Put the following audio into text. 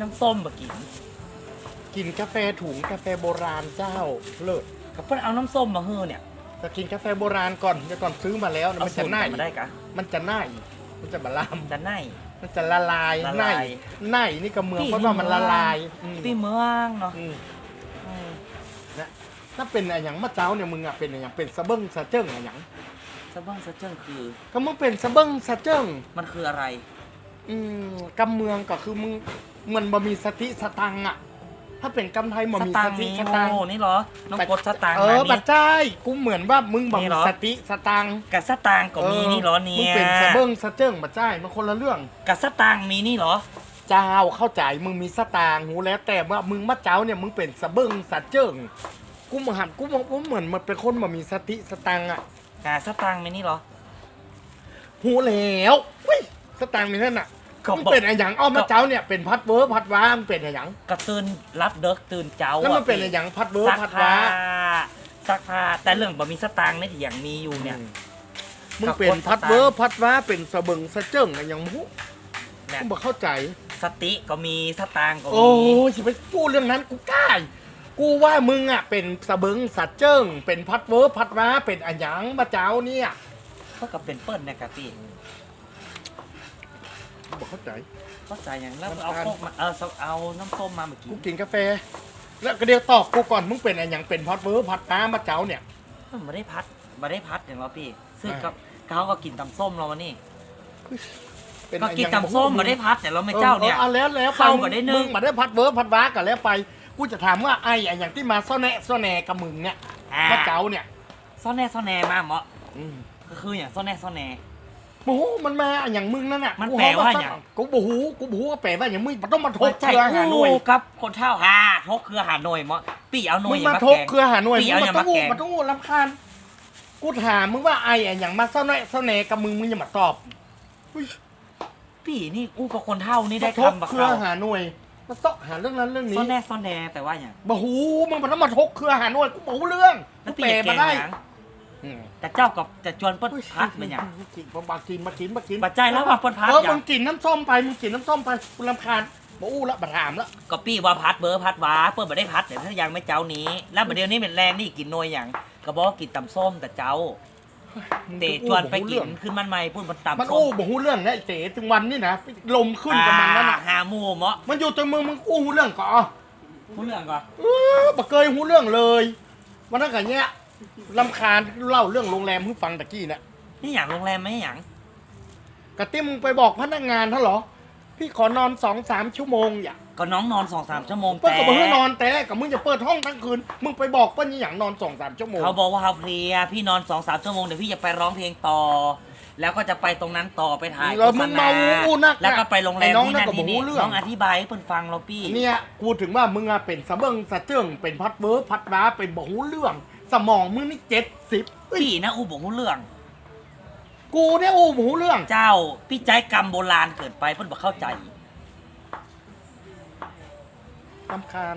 น้ำส้มมากินกินกาแฟถุงกาแฟโบราณเจ้าเลิศกับเพื่อนเอาน้ำส้มมาเฮือเนี่ยจะกินกาแฟโบราณก่อนเดี๋ยวก่อนซื้อมาแล้วนะเอามันสูจะตรน่ายมาได้กะมันจะน่ายมันจะบลามจะไหนมันจะละลายละลายน่ายน่ายนี่ก็เมืองพี่เพราะว่ามันเมืละองลายอืมพี่เมืองเนาะอืมอืมนะถ้าเป็นอะไรอย่างมะเจ้าเนี่ยมึงอะเป็นอะไรอย่างเป็นสะเบิ้งสะเจิ้งอะไรอย่างสะเบิ้งสะเจิ้งคือ ก็มึงเป็นสะเบิ้งสะเจิ้งมันคืออะไร อืมกำเมืองก็คือมึง มันบ่มีสติสตังค์อะถ้าเป็นกำไทยบ่สมีตาสงค์ตินี้สตังค์โอ้นี่เหรอน้องกดสตางค์เอมาอนี่บัดใจายกูเหมือนว่ามึงบ่นี่มีเหรอ สติสตังค์กับสตางค์ก็มีนี่เหรอเนี่มึงยเป็นสะเบิ้งสะเจิ้งบัดใจายมันคนละเรื่อง กับสตางค์มีนี่เหรอ เจ้าเข้าใจมึงมีสตางค์หูแล้วแต่ว่ามึงมาเจ้าเนี่ยมึงเป็นสะเบิ้งสะเจิ้งกูมาหันกูมองว่าเหมือนมันเป็นคนบ่มีสติสตังค์อะกับสตางค์มีนี่เหรอ หูแล้วอุ้ยสตางค์มีนั่นอะ ก็มึงบอกเป็นอะไรอย่างอ้อมาเจ้าเนี่ยเป็นพัดเวอร์พัดว้ามึงเป็นอะไรอย่างกระตื่นรับเด็กตื่นเจ้าแล้วมันะเป็นอะไรอย่างพัดเวอร์ซักพัดผ้าว้าซักผ้าแต่เรื่องบ่มีสตางค์ในที่อย่างมีอยู่เนี่ย มึงเป็นพัดเวอร์พัดว้าเป็นสะเบิงสะเจิ้งอะไรอย่างมูเนี่ย กูบอกเข้าใจ สติก็มีสตางค์ก็โอ้มียสิไปพูดเรื่องนั้นกูกล้ากูว่ามึงอะเป็นสะเบิงสะเจิ้งเป็นพัดเวอร์พัดว้าเป็นอะไรอย่างมาเจ้าเนี่ย ก็กับเป็นเปิ้ลเนี่ยกะพี่กู บอกเข้าใจ เข้าใจอย่างแล้วน้ำเอาตาลโคกมาเออเอาน้ำส้มมาเมื่อกี้กูกินกาแฟ แล้วก็เดี๋ยวตอบกูก่อนมึงเป็นอะไรอย่างเป็นพัดเวอร์พัดว้ามาเจ้าเนี่ยมันไม่ได้พัดไม่ได้พัดอย่างว่าพี่ซึ่งอ่ากับเขาก็กินตำส้มเราวันนี้เป็นก็อะไรกินอย่างตำส้มไม่ได้พัดแต่เราไม่เจ้าเนี่ยออเอาแล้วแล้วเข้ามาได้นึงมึงมาได้พัดเวิร์พัดว้ากันแล้วไปกูจะถามว่าไอ้อะอย่างที่มาซ่อนแนะซ่อนแหนกับมึงเนี่ยอ่ามาเจ้าเนี่ยซ่อนแน่ซ่อนแน่มาเหมาะอืมก็คืออย่างซ่อนแน่ซ่อนแน่ โอ้โหมันมาอย่างมึงนั่นน่ะมันกูแปลว่าซ่นอย่าง กูบูฮูกูบูฮูว่าแปลว่าอย่างมึงมันต้องมาทกใจเครือหาหน่วยคู่กับคนเท่าหาทกเครือหาหน่วยเหมาะปีเอาหน่วมึยงอย่ามามาทกแกงเครือหาหน่วยพี่มึงเอามันต้องอย่ามาแกงมันต้องรำคาญกูถามมึงว่าไอ้อะอย่างมาซ่อนแนะซ่อนแหนกับมึงมึงอย่ามาตอบปีนี่อู้กับคนเท่านี่ได้มาทกคำบักเครือเขาหาหน่วยมาซอกหาเรื่องนั้นเรื่องนี้ซ่อนแน่ซ่อนแน่แปลว่าอย่างบูฮูมึงมันต้องมาทกเครือหาหน่วยกูบูเรื่องแล้กูวปีแปลอย่าแกมางได้หยัง อืมแต่เจ้ากับจะจวนเปิ้ลพัดเป็นอย่างกินมากินมากินมากินปัจจัยแล้วว่าเปิ้ลพัดเอออย่ามึงงกินน้ำส้มไปมึงกินน้ำส้มไปกูรำคาญมาอู้ละมาถามละก็ปี้ว่าพัดเบอร์พัดว้าเปิ้ลไม่ได้พัดแต่ถ้ายังไม่เจ้านี้ แล้วประเดี๋ยวนี้เป็นแรงนี่กินหน่วยอย่างก็บอกว่ากินตำส้มแต่เจ้าเตะจวนไปกินขึ้นมันใหม่พูดมันมันตำส้อู้มบ่ฮู้เรื่องนะไอ้เต๋ถึงวันนี่นะลมขึ้นกับมันนั่นน่ะหาหมูเหมาะมันอยู่ตรงมึงมึงอู้ฮู้เรื่องก่อน พูดเรื่องก่อน เออบ่เคยฮู้เรื่องเลย วันนั้นกันเนี้ย รำคาญเล่าเรื่องโรงแรมให้ฟังตะกี้น่ะนี่อย่างโรงแรมไหมอย่างกะติ้มมึงไปบอกพนักงานท่านเหรอ พี่ขอนอนสองสามชั่วโมงอย่าก็น้องนอนสองสามชั่วโมงเปิ้ลแต่ก็บอกให้นอนแต่กับมึงจะเปิดห้องทั้งคืน มึงไปบอกเปิ้ลอย่างนอนสองสามชั่วโมง เขาบอกว่าเขาเพลียพี่นอนสองสามชั่วโมงเดี๋ยวพี่จะไปร้องเพลงต่อ แล้วก็จะไปตรงนั้นต่อไปถ่ายแล้วมึงเมาอู้นักแล้วก็ไปโรงแรมอ้น้องที่นั่นั่นนก็ที่บ่นี่รู้เรื่องน้องอธิบายให้เพิ่นฟังเราพี่เนี่ยกูถึงว่ามึงอะเป็นสะเบิงสะเจิ้งเป็นพัดเบิร์พัดว้าเป็นบ่หูเรื่อง สมองมึงนี่เจ็ดสิบพี่นะอูบอกรู้เรื่อง กูเนี่ยโอ้หูเรื่อง เจ้าพี่ใจกรรมโบราณเกิดไปเพิ่นบอกเข้าใจรำคาญ